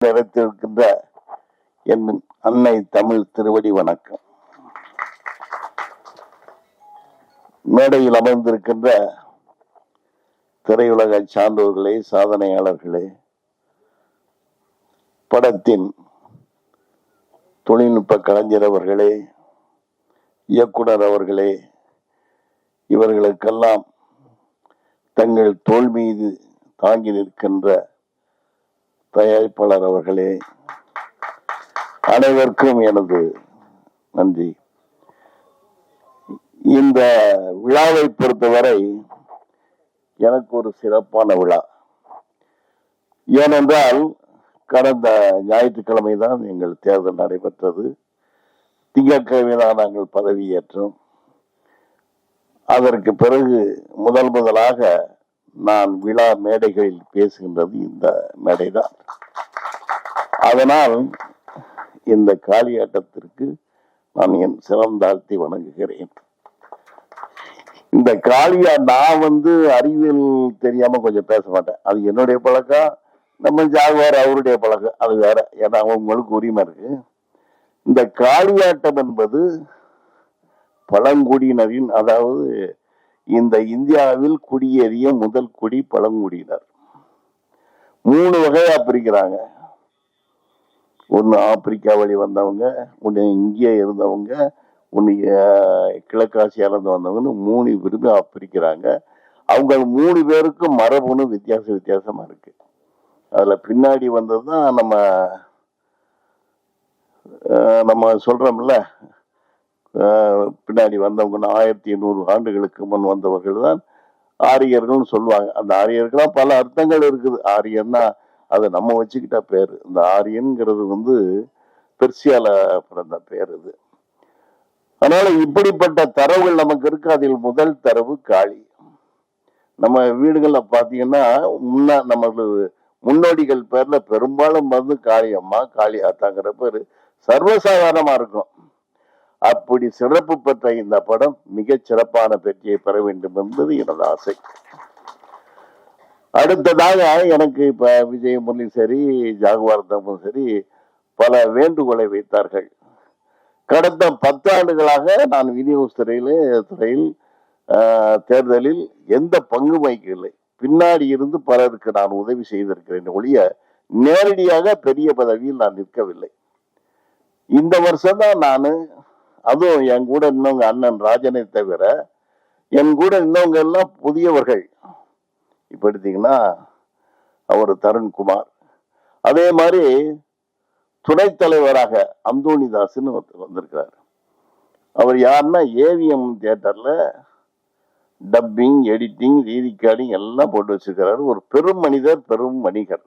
நிறைத்திருக்கின்ற என் அன்னை தமிழ் திருவடி வணக்கம். மேடையில் அமர்ந்திருக்கின்ற திரையுலக சான்றோர்களே சாதனையாளர்களே படத்தின் தொழில்நுட்ப கலைஞர் அவர்களே இயக்குனர் அவர்களே இவர்களுக்கெல்லாம் தங்கள் தோல் மீது தாங்கி நிற்கின்ற தயாரிப்பாளர் அவர்களே அனைவருக்கும் எனது நன்றி. இந்த விழாவை பொறுத்தவரை எனக்கு ஒரு சிறப்பான விழா. ஏனென்றால் கடந்த ஞாயிற்றுக்கிழமை தான் எங்கள் தேர்தல் நடைபெற்றது. திங்கட்கிழமை தான் நாங்கள் பதவியேற்றோம். அதற்கு பிறகு முதல் முதலாக நான் விழா மேடைகளில் பேசுகின்றது இந்த மேடைதான். அதனால் இந்த காளியாட்டத்திற்கு நான் என் சிரம் தாழ்த்தி வணங்குகிறேன். இந்த காளியா நான் வந்து அறிவியல் தெரியாம கொஞ்சம் பேச மாட்டேன். அது என்னுடைய பழக்கம் நம்ம ஜாகுவார் அவருடைய பழக்கம் அது வேற. ஏன்னா அவங்களுக்கு உரிமை இருக்கு. இந்த காளியாட்டம் என்பது பழங்குடியினரின் அதாவது இந்த இந்தியாவில் குடியேறிய முதல் குடி பழங்குடியினர். மூணு வகையா பிரிக்கிறாங்க. ஒன்று ஆப்பிரிக்கா வழி வந்தவங்க ஒன்று இங்கே இருந்தவங்க ஒன்று கிழக்காசியாலேருந்து வந்தவங்க வந்தவங்கன்னு மூணு விரும்பி பிரிக்கிறாங்க. அவங்க மூணு பேருக்கும் மரபுன்னு வித்தியாச வித்தியாசமாக இருக்குது அதில் பின்னாடி வந்தது தான் நம்ம நம்ம சொல்கிறோம்ல பின்னாடி வந்தவங்க ஆயிரத்தி எண்ணூறு ஆண்டுகளுக்கு முன் வந்தவர்கள் தான் ஆரியர்கள்னு சொல்லுவாங்க. அந்த ஆரியர்களாம் பல அர்த்தங்கள் இருக்குது. ஆரியன்னா அதை நம்ம வச்சுக்கிட்டா பேர். இந்த ஆரியன்கிறது வந்து பெர்சியால பிறந்த பேர் இது. அதனால இப்படிப்பட்ட தரவுகள் நமக்கு இருக்கு. அதில் முதல் தரவு காளி. நம்ம வீடுகள்ல பாத்தீங்கன்னா முன்ன நமது முன்னோடிகள் பேர்ல பெரும்பாலும் வந்து காளியம்மா காளி ஆத்தாங்கிற பேர். சர்வசாதாரணமா இருக்கும். அப்படி சிறப்பு பெற்ற இந்த படம் மிக சிறப்பான வெற்றியை பெற வேண்டும் என்பது எனது ஆசை. அடுத்ததாக எனக்கு இப்ப விஜய் முரளியும் சரி ஜாகுவார் தம்பும் சரி பல வேண்டுகோளை வைத்தார்கள். கடந்த பத்தாண்டுகளாக நான் விநியோகஸ் துறையில் துறையில் தேர்தலில் எந்த பங்கு வகிக்கவில்லை. பின்னாடி இருந்து பலருக்கு நான் உதவி செய்திருக்கிறேன் ஒழிய நேரடியாக பெரிய பதவியில் நான் நிற்கவில்லை. இந்த வருஷம் தான் நான் அதுவும் என் கூட இன்னவங்க அண்ணன் ராஜனை தவிர என் கூட இன்னவங்க எல்லாம் புதியவர்கள். இப்ப எடுத்தீங்கன்னா அவர் தருண்குமார். அதே மாதிரி துணைத் தலைவராக அந்தோணிதாஸ்னு ஒருத்தர் வந்திருக்கிறார். அவர் யாருன்னா ஏவிஎம் தியேட்டர்ல டப்பிங் எடிட்டிங் ரீதிக்காடிங் எல்லாம் போட்டு வச்சிருக்கிறாரு. ஒரு பெரும் மனிதர் பெரும் வணிகர்.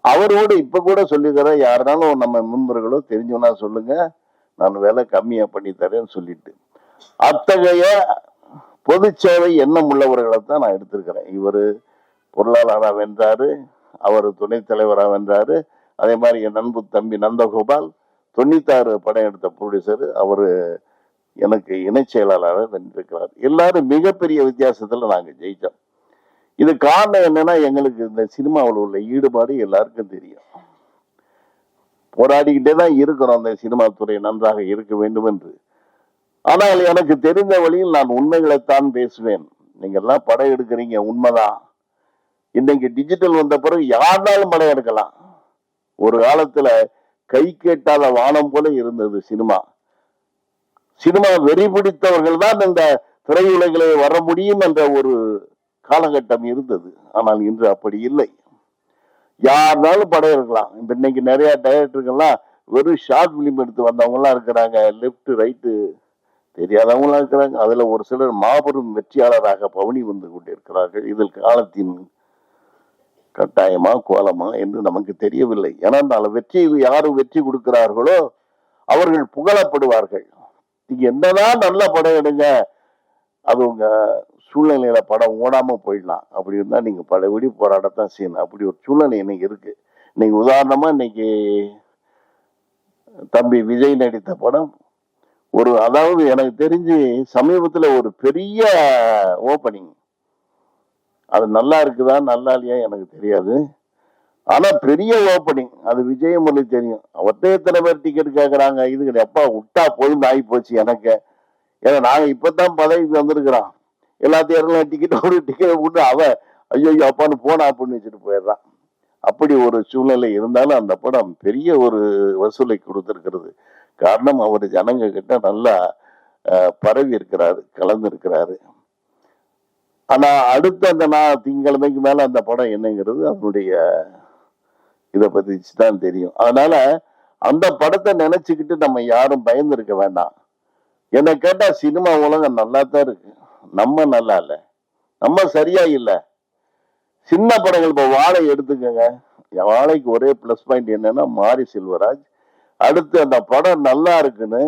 அவரோடு இப்ப கூட சொல்லிக்கிறேன். யாருனாலும் நம்ம மெம்பர்களோ தெரிஞ்சோன்னா சொல்லுங்க. நான் விலை கம்மியா பண்ணி தரேன்னு சொல்லிட்டு. அத்தகைய பொது சேவை எண்ணம் உள்ளவர்களை தான் நான் எடுத்திருக்கிறேன். இவர் பொருளாளராக வென்றாரு அவர் துணைத் தலைவராக வென்றாரு. அதே மாதிரி என் நண்பு தம்பி நந்தகோபால் தொண்ணூத்தாறு படம் எடுத்த ப்ரொடியூசர் அவர் எனக்கு இணைச் செயலாளராக வென்றிருக்கிறார். எல்லாரும் மிகப்பெரிய வித்தியாசத்துல நாங்கள் ஜெயித்தோம் இது காரணம் என்னன்னா எங்களுக்கு இந்த சினிமாவில் உள்ள ஈடுபாடு எல்லாருக்கும் தெரியும். போராடிக்கிட்டே தான் இருக்கிறோம் அந்த சினிமா துறை நன்றாக இருக்க வேண்டும் என்று. ஆனால் எனக்கு தெரிந்த வழியில் நான் உண்மைகளைத்தான் பேசுவேன். நீங்கள்லாம் படம் எடுக்கிறீங்க உண்மைதான். இன்னைக்கு டிஜிட்டல் வந்த பிறகு யாருனாலும் படம் எடுக்கலாம். ஒரு காலத்துல கை கேட்டாத வானம் போல இருந்தது சினிமா. சினிமா வெறி பிடித்தவர்கள் தான் இந்த திரையுலகிலே வர முடியும் என்ற ஒரு காலகட்டம் இருந்தது. ஆனால் இன்று அப்படி இல்லை. யாருனாலும் படம் இருக்கலாம் இப்ப இன்னைக்கு நிறைய டைரக்டர்கள்லாம் வெறும் ஷார்ட் பிலிம் எடுத்து வந்தவங்கலாம் இருக்கிறாங்க. லெப்ட் ரைட்டு தெரியாதவங்களாம் இருக்கிறாங்க. அதுல ஒரு சிலர் மாபெரும் வெற்றியாளராக பவனி வந்து கொண்டிருக்கிறார்கள். இதில் காலத்தின் கட்டாயமா கோலமா என்று நமக்கு தெரியவில்லை. ஏன்னா அந்த வெற்றி யாரும் வெற்றி கொடுக்கிறார்களோ அவர்கள் புகழப்படுவார்கள். நீங்க என்னதான் நல்ல படம் எடுங்க. அது உங்க சூழ்நிலையில படம் ஓடாம போயிடலாம். அப்படி இருந்தா நீங்க பலபடி போராடத்தான் செய்யணும். அப்படி ஒரு சூழ்நிலை இன்னைக்கு இருக்கு. இன்னைக்கு உதாரணமா இன்னைக்கு தம்பி விஜய் நடித்த படம். ஒரு அதாவது எனக்கு தெரிஞ்சு சமீபத்துல ஒரு பெரிய ஓப்பனிங் அது நல்லா இருக்குதா நல்லா இல்லையா எனக்கு தெரியாது. ஆனா பெரிய ஓப்பனிங் அது விஜயமொழி தெரியும். அவர்கிட்ட எத்தனை பேர் டிக்கெட் கேட்குறாங்க இது எப்பா விட்டா போதும் ஆகி போச்சு எனக்கு. ஏன்னா நாங்க இப்பதான் பதவிக்கு வந்திருக்கிறோம். எல்லாத்தையும் டிக்கெட் ஒரு டிக்கெட் விட்டு அவன் ஐயோ அப்பான்னு போனா அப்படின்னு வச்சுட்டு போயிடுறான் அப்படி ஒரு சூழ்நிலை இருந்தாலும் அந்த படம் பெரிய ஒரு வசூலை கொடுத்துருக்கிறது. காரணம் அவர் ஜனங்க கிட்ட நல்லா பரவி இருக்கிறாரு கலந்துருக்கிறாரு ஆனால் ஆனா அடுத்த அந்த நான் திங்கிழமைக்கு மேல அந்த படம் என்னங்கிறது அதனுடைய இதை பத்தி தான் தெரியும். அதனால அந்த படத்தை நினைச்சுக்கிட்டு நம்ம யாரும் பயந்து இருக்க வேண்டாம். என்னை கேட்டா சினிமா உலகம் நல்லா தான் இருக்கு. நம்ம நல்லா இல்லை. நம்ம சரியா இல்லை. சின்ன படங்கள் இப்போ வாழை எடுத்துக்கோங்க. வாழைக்கு ஒரே ப்ளஸ் பாயிண்ட் என்னன்னா மாரி செல்வராஜ். அடுத்து அந்த படம் நல்லா இருக்குன்னு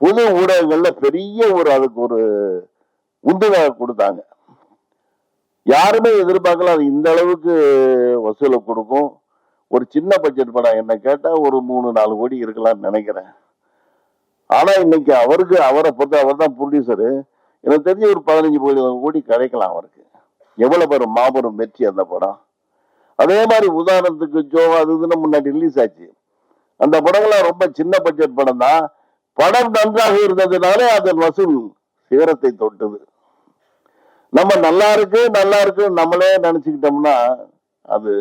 புது ஊடகங்கள்ல பெரிய ஒரு அதுக்கு ஒரு உந்துதலை கொடுத்தாங்க. யாருமே எதிர்பார்க்கல அது இந்த அளவுக்கு வசூலை கொடுக்கும். ஒரு சின்ன பட்ஜெட் படம். என்ன கேட்டால் ஒரு மூணு நாலு கோடி இருக்கலாம்னு நினைக்கிறேன். ஆனால் இன்னைக்கு அவருக்கு அவரை பொறுத்த அவர் தான் ப்ரொடியூசரு எனக்கு தெரிஞ்ச ஒரு பதினஞ்சு கோடி கிடைக்கலாம் அவருக்கு. எவ்வளவு பெரும் மாபெரும் வெற்றி அந்த படம். அதே மாதிரி உதாரணத்துக்கு ஜோ அது இதுன்னு முன்னாடி ரிலீஸ் ஆச்சு. அந்த படங்கள்லாம் ரொம்ப சின்ன பட்ஜெட் படம் தான். படம் நன்றாக இருந்ததுனாலே அதன் வசூல் சிகரத்தை தொட்டது. நம்ம நல்லா இருக்கு நல்லா இருக்கு நம்மளே நினைச்சுக்கிட்டோம்னா அது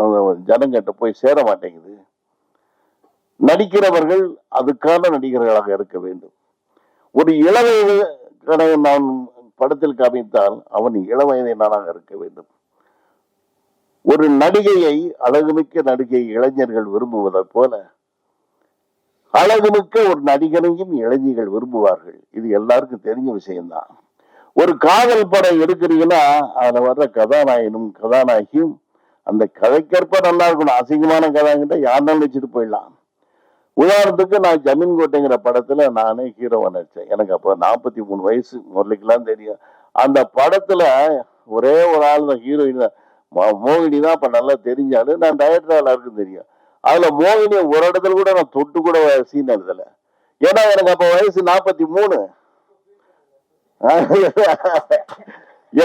அது ஜனங்கிட்ட போய் சேர மாட்டேங்குது. நடிக்கிறவர்கள் அதுக்கான நடிகர்களாக இருக்க வேண்டும். ஒரு இளவயது கடை நான் படத்தில் காமித்தால் அவன் இளவயதினானாக இருக்க வேண்டும். ஒரு நடிகையை அழகுமிக்க நடிகை இளைஞர்கள் விரும்புவதைப் போல அழகுமிக்க ஒரு நடிகனையும் இளைஞர்கள் விரும்புவார்கள். இது எல்லாருக்கும் தெரிஞ்ச விஷயம்தான். ஒரு காதல் படம் எடுக்கிறீங்கன்னா அதுல வர்ற கதாநாயகனும் கதாநாயகியும் அந்த கதைக்கேற்ப நல்லா இருக்கணும். அசிங்கமான கதாங்கிட்ட யாருனாலும் வச்சுட்டு போயிடலாம். உதாரணத்துக்கு நான் ஜமீன் கோட்டைங்கிற படத்துல நானே ஹீரோவா நடிச்சேன். எனக்கு அப்போ நாற்பத்தி மூணு வயசு முரளிக்கெல்லாம் தெரியும். அந்த படத்துல ஒரே ஒரு ஆள் தான் ஹீரோயின் மோகினி தான் அப்ப நல்லா தெரிஞ்சாலும் நான் டைரக்டர் எல்லாருக்கும் தெரியும். அதுல மோகினியை ஒரு இடத்துல கூட நான் தொட்டு கூட சீன் எழுதல ஏன்னா எனக்கு அப்ப வயசு நாற்பத்தி மூணு.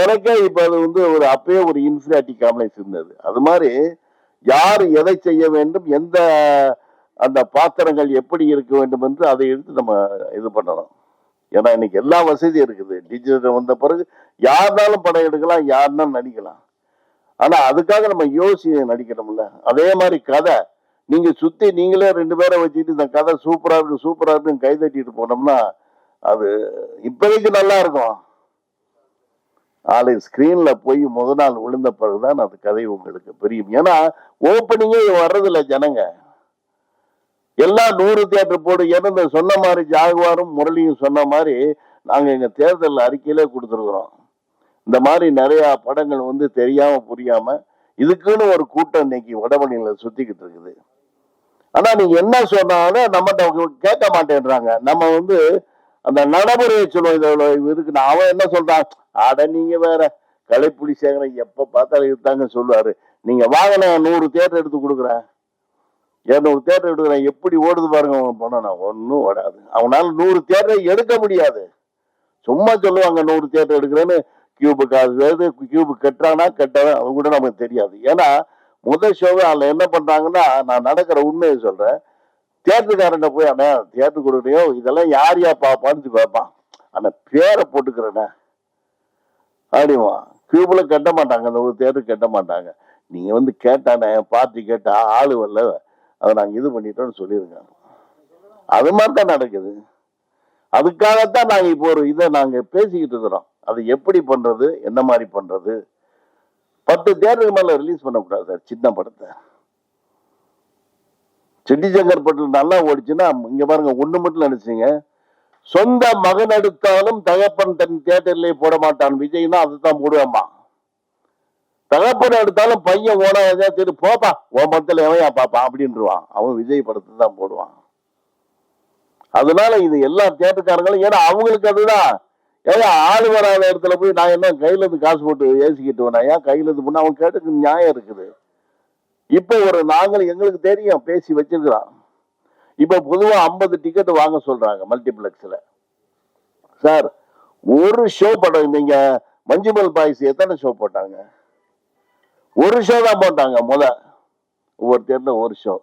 எனக்கே இப்ப அது வந்து ஒரு அப்பயே ஒரு இன்ஃபினிட்டி காம்ப்ளெக்ஸ் இருந்தது. அது மாதிரி யார் எதை செய்ய வேண்டும் எந்த அந்த பாத்திரங்கள் எப்படி இருக்க வேண்டும் என்று அதை எடுத்து நம்ம இது பண்ணணும். ஏன்னா இன்னைக்கு எல்லா வசதியும் இருக்குது. டிஜிட்டல் வந்த பிறகு யாருனாலும் படம் எடுக்கலாம் யாருனாலும் நடிக்கலாம். ஆனால் அதுக்காக நம்ம யோசி நடிக்கணும்ல. அதே மாதிரி கதை. நீங்கள் சுற்றி நீங்களே ரெண்டு பேரை வச்சுட்டு இந்த கதை சூப்பராக இருக்கு சூப்பராக இருக்குன்னு கை தட்டிட்டு போனோம்னா அது இப்போதைக்கு நல்லா இருக்கும். நாளை ஸ்கிரீன்ல போய் முத நாள் விழுந்த பிறகுதான் அது கதை உங்களுக்கு புரியும். ஏன்னா ஓப்பனிங்கே வர்றதில்ல ஜனங்க. எல்லாம் நூறு தியேட்டர் போடு. ஏன்னா இந்த சொன்ன மாதிரி ஜாகுவாரும் முரளியும் சொன்ன மாதிரி நாங்கள் எங்கள் தேர்தல் அறிக்கையிலே கொடுத்துருக்குறோம். இந்த மாதிரி நிறையா படங்கள் வந்து தெரியாமல் புரியாமல் இதுக்குன்னு ஒரு கூட்டம் இன்னைக்கு வடமணியில் சுற்றிக்கிட்டு இருக்குது. ஆனால் நீங்கள் என்ன சொன்னாலும் நம்மகிட்ட கேட்க மாட்டேன்றாங்க. நம்ம வந்து அந்த நடைமுறையை சொல்லுவோம். இதில் இதுக்கு நான் அவன் என்ன சொல்கிறான் அட நீங்கள் வேற கலைப்புலி சேகரன் எப்போ பார்த்தாலும் இருந்தாங்க சொல்லுவார். நீங்கள் வாங்கின நூறு தேட்டர் எடுத்து கொடுக்குறேன். இருநூறு தேட்டர் எடுக்கிறேன்? எப்படி ஓடுது பாருங்க அவன் பணம் நான் ஒன்றும் ஓடாது. அவனால் நூறு தேட்டரை எடுக்க முடியாது. சும்மா சொல்லுவாங்க நூறு தேட்டர் எடுக்கிறேன்னு கியூபு காசு கியூபு கட்டுறானா கட்டவன் அது கூட நமக்கு தெரியாது. ஏன்னா முதல் ஷோவை அதில் என்ன பண்ணுறாங்கன்னா நான் நடக்கிற உண்மையை சொல்கிறேன் தேட்டருக்காரன்ட்ட போய் அண்ணா தேட்டர் கொடுக்குறியோ இதெல்லாம் யார் யா பார்ப்பான்னு பார்ப்பான். அந்த பேரை போட்டுக்கிறேண்ணே. அப்படிமா கியூப்ல கட்ட மாட்டாங்க அந்த ஒரு தேட்டர் கட்ட மாட்டாங்க. நீங்கள் வந்து கேட்டானே பார்ட்டி கேட்டால் ஆளு வரல. அதை நாங்கள் இது பண்ணிட்டோம்னு சொல்லியிருக்காங்க அது மாதிரி தான் நடக்குது. அதுக்காகத்தான் நாங்கள் இப்போ ஒரு இதை நாங்கள் பேசிக்கிட்டு இருக்கிறோம். அது எப்படி பண்ணுறது என்ன மாதிரி பண்ணுறது பத்து தேட்டருக்கு மேலே ரிலீஸ் பண்ணக்கூடாது சார் சின்ன படத்தை. செட்டி செங்கற்பட்டில் நல்லா ஓடிச்சுன்னா இங்கே பாருங்க ஒன்று மட்டும் நினச்சிங்க. சொந்த மகன் எடுத்தாலும் தகப்பன் தன் தேட்டர்லேயே போட மாட்டான். விஜய்னா அதுதான் போடுவாமா தகப்பன் எடுத்தாலும் பையன் ஓட சரி போப்பா உன் படத்துல எவையா பாப்பா அப்படின்றான் அவன் விஜய் படத்தை தான் போடுவான். அதனால இது எல்லா தேட்டுக்காரங்களும் ஏன்னா அவங்களுக்கு அதுதான். ஏன்னா ஆள் வராத இடத்துல போய் நான் என்ன கையில இருந்து காசு போட்டு ஏசிக்கிட்டு ஏன் கையில இருந்து பண்ண அவன் கேட்டுக்கு நியாயம் இருக்குது. இப்போ ஒரு நாங்கள் எங்களுக்கு தெரியும் பேசி வச்சிருக்கிறான். இப்போ பொதுவாக ஐம்பது டிக்கெட் வாங்க சொல்றாங்க மல்டிபிளெக்ஸில் சார் ஒரு ஷோ படம் நீங்க மஞ்சுமல் பாய்ஸ் எத்தனை ஷோ போட்டாங்க? ஒரு ஷோ தான் போட்டாங்க முத. ஒவ்வொரு தேட்டர்ல ஒரு ஷோ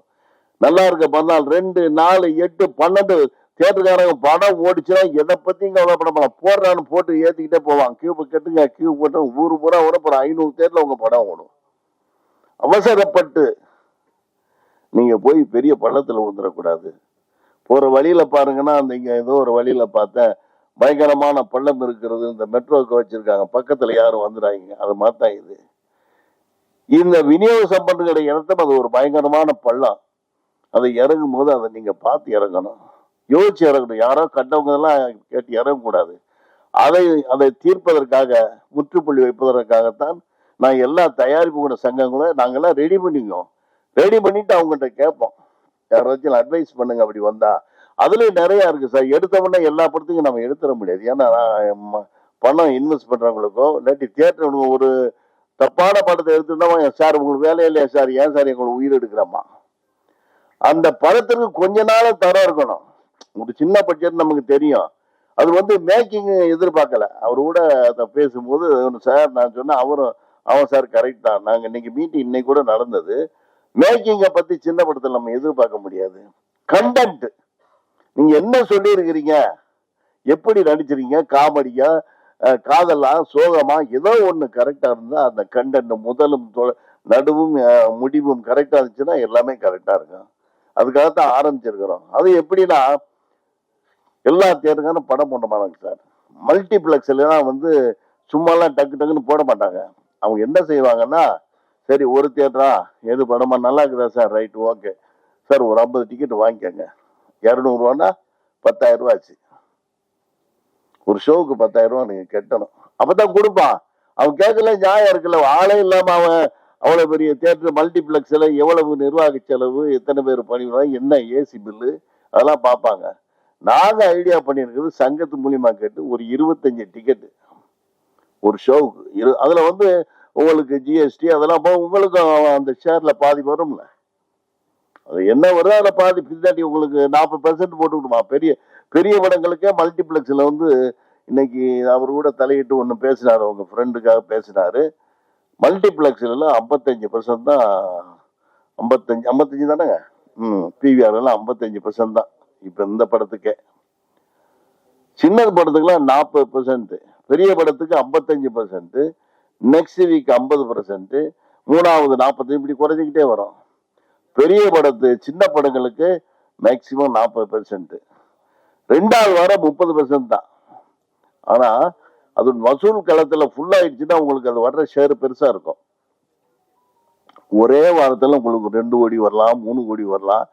நல்லா இருக்க பண்ணால் ரெண்டு நாலு எட்டு பன்னெண்டு. தேட்டருக்காரங்க படம் ஓடிச்சுன்னா எதை பத்தியும் கவலைப்பட மாட்டான் போடுறான்னு போட்டு ஏத்திக்கிட்டே போவான். கியூ கட்டுங்க கியூ போட்டு ஊரு பூரா ஓட போற ஐநூறு தேட்டர்ல உங்க படம் ஓடும். அவசரப்பட்டு நீங்க போய் பெரிய பள்ளத்துல விழுந்துடக்கூடாது போற வழியில பாருங்கன்னா அந்த இங்கே ஏதோ ஒரு வழியில பார்த்தேன். பயங்கரமான பள்ளம் இருக்கிறது. இந்த மெட்ரோக்கு வச்சிருக்காங்க. பக்கத்துல யாரும் வந்துடாங்க அது மாதிரி தான் இது. இந்த விநியோக சம்பந்தங்களை இடத்துல அது ஒரு பயங்கரமான பள்ளம். அதை இறங்கும் போது அதை நீங்க பார்த்து இறங்கணும். யோசிச்சு இறங்கணும். யாரோ கண்டவங்க எல்லாம் கேட்டு இறங்கக்கூடாது அதை அதை தீர்ப்பதற்காக முற்றுப்புள்ளி வைப்பதற்காகத்தான் நான் எல்லா தயாரிப்பு கூட சங்கங்களை நாங்கெல்லாம் ரெடி பண்ணிக்கோம். ரெடி பண்ணிட்டு அவங்ககிட்ட கேட்போம். யாராச்சும் அட்வைஸ் பண்ணுங்க அப்படி வந்தா. அதுலயும் நிறைய இருக்கு சார். எடுத்தவொடனே எல்லா படத்தையும் நம்ம எடுத்துட முடியாது. ஏன்னா பணம் இன்வெஸ்ட் பண்றவங்களுக்கோ இல்லாட்டி தியேட்டர் ஒரு தப்பான படத்தை எடுத்துட்டோமா சார் உங்களுக்கு வேலை இல்லையா சார்? ஏன் சார் எங்களுக்கு உயிர் எடுக்கிறோமா அந்த படத்திற்கு கொஞ்ச நாள் தரம் இருக்கணும். ஒரு சின்ன பட்ஜெட் நமக்கு தெரியும். அது வந்து மேக்கிங் எதிர்பார்க்கல. அவர் கூட அதை பேசும்போது சார் நான் சொன்னேன் அவரும் அவன் சார் கரெக்ட் தான். நாங்கள் இன்னைக்கு மீட்டிங் இன்னைக்கு கூட நடந்தது. மேக்கிங்கை பற்றி சின்ன படத்தில் நம்ம எதிர்பார்க்க முடியாது. கண்டென்ட். நீங்கள் என்ன சொல்லியிருக்கிறீங்க? எப்படி நடிச்சிருக்கீங்க? காமெடியாக காதலா சோகமா ஏதோ ஒன்று கரெக்டா இருந்தா அந்த கண்டென்ட் முதலும் தொ- நடுவும் முடிவும் கரெக்டா இருந்துச்சுன்னா எல்லாமே கரெக்டா இருக்கும். அதுக்காகத்தான் ஆரம்பிச்சிருக்கிறோம். அது எப்படின்னா எல்லா தேட்டருக்கான படம் போட மாட்டாங்க சார். மல்டிப்ளெக்ஸ்லாம் வந்து சும்மாலாம் டக்கு டக்குன்னு போட மாட்டாங்க. அவங்க என்ன செய்வாங்கன்னா சரி ஒரு தேட்டரா எது படமா நல்லா இருக்குதா சார்? ரைட் ஓகே சார் ஒரு ஐம்பது டிக்கெட் வாங்கிக்கோங்க. இரநூறுவான்னா பத்தாயிரம் ரூபா ஆச்சு. ஒரு ஷோவுக்கு பத்தாயிரம் ரூபா நீங்க கட்டணும். அப்பதான் கொடுப்பான். அவன் கேட்கல நியாயம் இருக்குல்ல ஆளே இல்லாம அவன் அவ்வளவு பெரிய தேட்டர் மல்டிப்ளெக்ஸ்ல எவ்வளவு நிர்வாக செலவு எத்தனை பேர் பண்ணிடுவாங்க என்ன ஏசி பில்லு அதெல்லாம் பார்ப்பாங்க. நாங்க ஐடியா பண்ணியிருக்கிறது சங்கத்து மூலியமா கேட்டு ஒரு இருபத்தஞ்சு டிக்கெட் ஒரு ஷோவுக்கு இரு அதுல வந்து உங்களுக்கு ஜிஎஸ்டி அதெல்லாம் போக உங்களுக்கு அந்த ஷேர்ல பாதி வரும்ல. அது என்ன வருதோ அதில் பாதி பின்னாடி உங்களுக்கு நாற்பது பெர்சன்ட் போட்டு பெரிய பெரிய படங்களுக்கே மல்டிப்ளெக்ஸில் வந்து இன்னைக்கு அவர் கூட தலையிட்டு ஒன்று பேசினார் அவங்க ஃப்ரெண்டுக்காக பேசினார். மல்டிப்ளெக்ஸ்ல ஐம்பத்தஞ்சு பர்சன்ட் தான் ஐம்பத்தஞ்சு ஐம்பத்தஞ்சு தானேங்க? ம் பிவிஆர்லாம் எல்லாம் ஐம்பத்தஞ்சு பர்சன்ட் தான் இப்போ இந்த படத்துக்கே. சின்ன படத்துக்குலாம் நாற்பது பர்சன்ட்டு பெரிய படத்துக்கு ஐம்பத்தஞ்சு பர்சன்ட்டு நெக்ஸ்ட் வீக் ஐம்பது பர்சன்ட்டு மூணாவது நாற்பத்தஞ்சு இப்படி குறைஞ்சிக்கிட்டே வரும். பெரிய படத்து சின்ன படங்களுக்கு மேக்சிமம் நாற்பது பெர்சன்ட் ரெண்டாவது வாரம் முப்பது பெர்சன்ட் தான். ஆனால் அது வசூல் களத்தில் ஃபுல்லாகிடுச்சுன்னா உங்களுக்கு அது வர்ற ஷேர் பெருசாக இருக்கும். ஒரே வாரத்தில் உங்களுக்கு ரெண்டு கோடி வரலாம் மூணு கோடி வரலாம்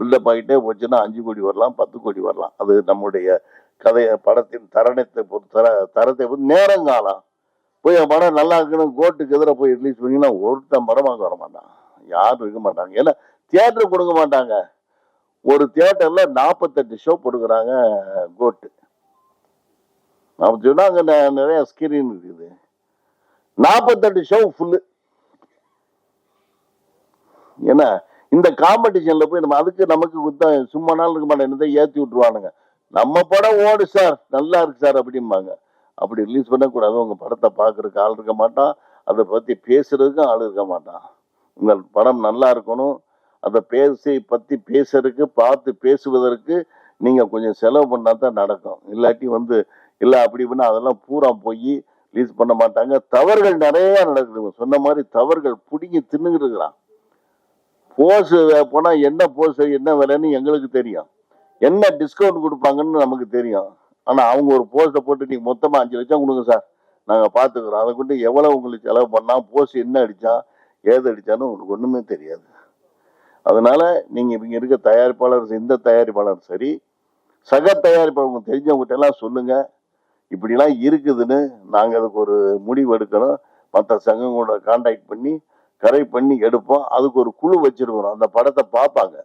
பில்டப் ஆகிட்டே போச்சுன்னா அஞ்சு கோடி வரலாம் பத்து கோடி வரலாம். அது நம்முடைய கதையை படத்தின் தரணத்தை பொறுத்து தர தரத்தை பொறுத்து நேரங்காலம். போய் என் படம் நல்லா இருக்குன்னு கோர்ட்டுக்கு எதிராக போய் ரிலீஸ் பண்ணிங்கன்னா ஒருத்தன் படம் வாங்க வர மாட்டான். யாரும் இருக்க மாட்டாங்க. ஏன்னா தியேட்டர் கொடுக்க மாட்டாங்க. ஒரு தியேட்டர்ல நாற்பத்தெட்டு ஷோ கொடுக்குறாங்க கோட்டு நான் அங்கே அங்க நிறைய ஸ்கிரீன் இருக்குது. நாற்பத்தெட்டு ஷோ ஃபுல்லு ஏன்னா இந்த காம்படிஷன்ல போய் நம்ம அதுக்கு நமக்கு குத்தா சும்மா நாள் இருக்க மாட்டேன் ஏற்றி விட்டுருவானுங்க. நம்ம படம் ஓடு சார் நல்லா இருக்கு சார் அப்படிம்பாங்க. அப்படி ரிலீஸ் பண்ணக்கூடாது. உங்க படத்தை பார்க்கறதுக்கு ஆள் இருக்க மாட்டான். அதை பத்தி பேசுறதுக்கும் ஆள் இருக்க மாட்டான். உங்கள் படம் நல்லா இருக்கணும். அதை பேசி பற்றி பேசுறதுக்கு பார்த்து பேசுவதற்கு நீங்கள் கொஞ்சம் செலவு பண்ணால் தான் நடக்கும். இல்லாட்டி வந்து இல்லை அப்படி இப்படின்னா அதெல்லாம் பூரா போய் ரிலீஸ் பண்ண மாட்டாங்க. தவறுகள் நிறைய நடக்குது. சொன்ன மாதிரி தவறுகள் பிடிங்கி தின்னுகிட்டு இருக்கிறான். போஸ் போனால் என்ன போஸ் என்ன விலைன்னு எங்களுக்கு தெரியும். என்ன டிஸ்கவுண்ட் கொடுப்பாங்கன்னு நமக்கு தெரியும். ஆனால் அவங்க ஒரு போஸ்ட்டை போட்டு நீங்கள் மொத்தமாக அஞ்சு லட்சம் கொடுங்க சார். நாங்கள் பார்த்துக்குறோம். அதை கொண்டு எவ்வளோ உங்களுக்கு செலவு பண்ணால் போஸ்ட் என்ன அடித்தான் ஏது அடித்தாலும் உங்களுக்கு ஒன்றுமே தெரியாது. அதனால் நீங்கள் இங்க இருக்க தயாரிப்பாளர் இந்த தயாரிப்பாளர் சரி சக தயாரிப்பாளர் தெரிஞ்சவங்ககிட்ட எல்லாம் சொல்லுங்கள் இப்படிலாம் இருக்குதுன்னு நாங்கள் அதுக்கு ஒரு முடிவு எடுக்கணும். மற்ற சங்கங்களோட கான்டாக்ட் பண்ணி கரெக்ட் பண்ணி எடுப்போம். அதுக்கு ஒரு குழு வச்சிருக்கிறோம். அந்த படத்தை பார்ப்பாங்க.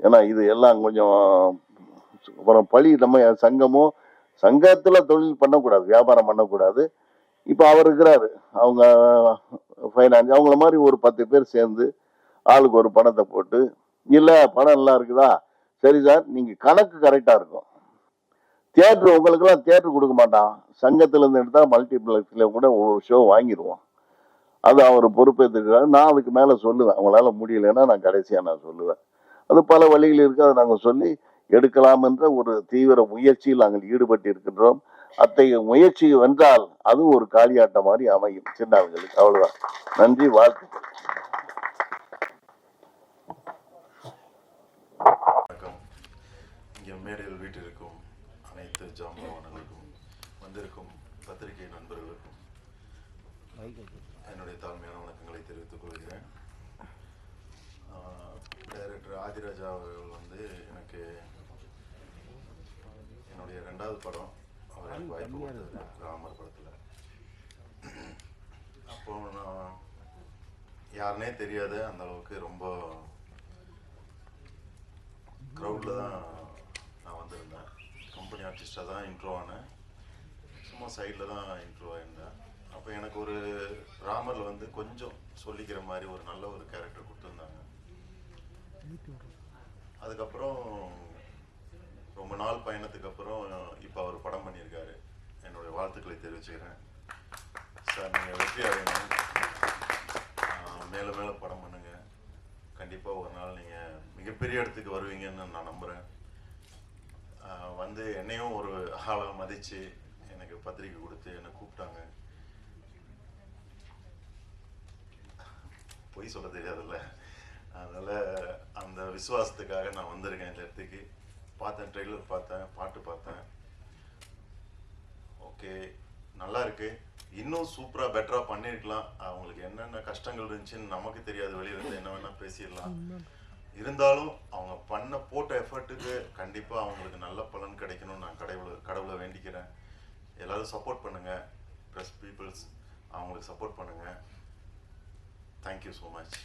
ஏன்னா இது எல்லாம் கொஞ்சம் அப்புறம் பழி நம்ம சங்கமோ சங்கத்தில் தொழில் பண்ணக்கூடாது வியாபாரம் பண்ணக்கூடாது. இப்போ அவர் இருக்கிறாரு. அவங்க ஃபைனான்ஸ் அவங்கள மாதிரி ஒரு பத்து பேர் சேர்ந்து ஆளுக்கு ஒரு பணத்தை போட்டு இல்லை பணம் நல்லா இருக்குதா? சரி சார் நீங்கள் கணக்கு கரெக்டாக இருக்கும். தேட்ரு உங்களுக்கெல்லாம் தேட்ரு கொடுக்க மாட்டான். சங்கத்திலேருந்து எடுத்தால் எடுத்தா கூட ஒரு ஷோ வாங்கிடுவோம் அது அவர் பொறுப்பேற்றுக்கிறார் நான் அதுக்கு மேலே சொல்லுவேன். அவங்களால முடியலைன்னா நான் கடைசியாக நான் சொல்லுவேன். அது பல வழிகள் இருக்குது அதை நாங்கள் சொல்லி எடுக்கலாம் என்ற ஒரு தீவிர முயற்சியில் நாங்கள் ஈடுபட்டு இருக்கின்றோம் அத்தகைய முயற்சி வென்றால் அது ஒரு காளியாட்டம் மாதிரி அமையும். சின்னாளுங்களுக்கு அவ்வளவுதான். நன்றி வாழ்த்துக்கள். வணக்கம். இங்கே மேடையில் வீட்டிற்கும் அனைத்து ஜாம்பவான்களுக்கும் வந்திருக்கும் பத்திரிகை நண்பர்களுக்கும் என்னுடைய தாழ்மையான வணக்கங்களை தெரிவித்துக் கொள்கிறேன். டைரக்டர் ஆதிராஜா அவர்கள் வந்து எனக்கு என்னுடைய ரெண்டாவது படம் எனக்கு வாய்ப்பு கொடுத்தது. ராமர் படத்தில். அப்போ நான் யாருனே தெரியாது அந்த அளவுக்கு ரொம்ப க்ரௌடில் தான் நான் வந்திருந்தேன். கம்பெனி ஆர்டிஸ்டாக தான் இன்ட்ரோ ஆனேன். சும்மா சைடில் தான் இன்ட்ரோ ஆயிருந்தேன். அப்போ எனக்கு ஒரு ராமரில் வந்து கொஞ்சம் சொல்லிக்கிற மாதிரி ஒரு நல்ல ஒரு கேரக்டர் கொடுத்துருந்தாங்க. அதுக்கப்புறம் ரொம்ப நாள் பயணத்துக்கு அப்புறம் இப்போ அவர் படம் பண்ணியிருக்காரு. என்னுடைய வாழ்த்துக்களை தெரிவிச்சுக்கிறேன். சார் நீங்கள் வெற்றி அடையணும். மேலும் மேலும் படம் பண்ணுங்க. கண்டிப்பாக ஒரு நாள் நீங்கள் மிகப்பெரிய இடத்துக்கு வருவீங்கன்னு நான் நம்புகிறேன் வந்து என்னையும் ஒரு ஆளாக மதித்து எனக்கு பத்திரிக்கை கொடுத்து என்னை கூப்பிட்டாங்க. பொய் சொல்ல தெரியாதுல்ல. அதனால் அந்த விசுவாசத்துக்காக நான் வந்திருக்கேன் இந்த இடத்துக்கு. பார்த்தேன் ட்ரெய்லர் பார்த்தேன் பாட்டு பார்த்தேன். ஓகே நல்லா இருக்கு. இன்னும் சூப்பரா பெட்டரா பண்ணிருக்கலாம். அவங்களுக்கு என்னென்ன கஷ்டங்கள் இருந்துச்சுன்னு நமக்கு தெரியாது. வெளியில இருந்து என்ன வேணா பேசிடலாம். இருந்தாலும் அவங்க பண்ண போட்ட எஃபர்ட்டுக்கு கண்டிப்பா அவங்களுக்கு நல்ல பலன் கிடைக்கணும்னு நான் கடவுளை கடவுளை வேண்டிக்கிறேன். எல்லாரும் சப்போர்ட் பண்ணுங்க. ப்ரெஸ் பீப்புள்ஸ் அவங்களுக்கு சப்போர்ட் பண்ணுங்க. Thank you so much